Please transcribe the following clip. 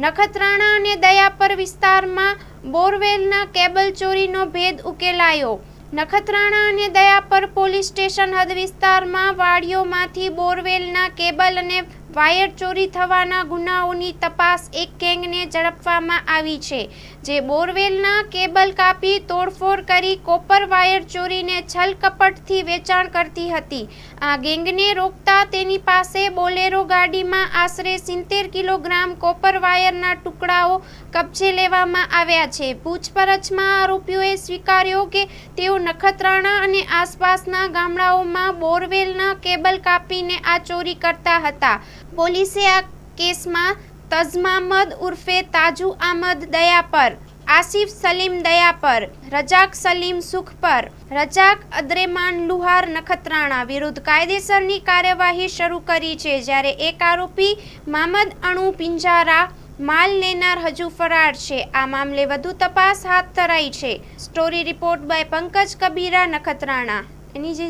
નખત્રાણા અને દયાપર વિસ્તારમાં બોરવેલના કેબલ ચોરીનો ભેદ ઉકેલાયો. નખત્રાણા અને દયાપર પોલીસ સ્ટેશન હદ વિસ્તારમાં વાડીઓમાંથી બોરવેલના કેબલ અને વાયર ચોરી થવાના ગુનાઓની તપાસ એક ગેંગને ઝડપવામાં આવી છે. જે બોરવેલના કેબલ કાપી તોડફોડ કરી કોપર વાયર ચોરીને છલકપટથી વેચાણ કરતી હતી. આ ગેંગને રોકતા તેની પાસે બોલેરો ગાડીમાં આશરે સિત્તેર કિલોગ્રામ કોપર વાયરના ટુકડાઓ કબજે લેવામાં આવ્યા છે. પૂછપરછમાં આરોપીઓએ સ્વીકાર્યો કે તેઓ નખત્રાણા અને આસપાસના ગામડાઓમાં બોરવેલના કેબલ કાપીને આ ચોરી કરતા હતા. પોલીસે આ કેસમાં તઝમામદ ઉર્ફે તાજુ આમદ દયા પર, આસિફ સલીમ દયા પર, રજાક સલીમ સુખ પર, રજાક અદ્રેમાન લુહાર નખત્રાણા વિરુદ્ધ કાયદેસરની કાર્યવાહી શરૂ કરી છે જ્યારે એક આરોપી મામદ અણુ પિંજારા માલ લેનાર હજુ ફરાર છે. આ મામલે વધુ તપાસ હાથ ધરાઈ છે. Story report by Pankaj Kabira Nakhatrana. એની જે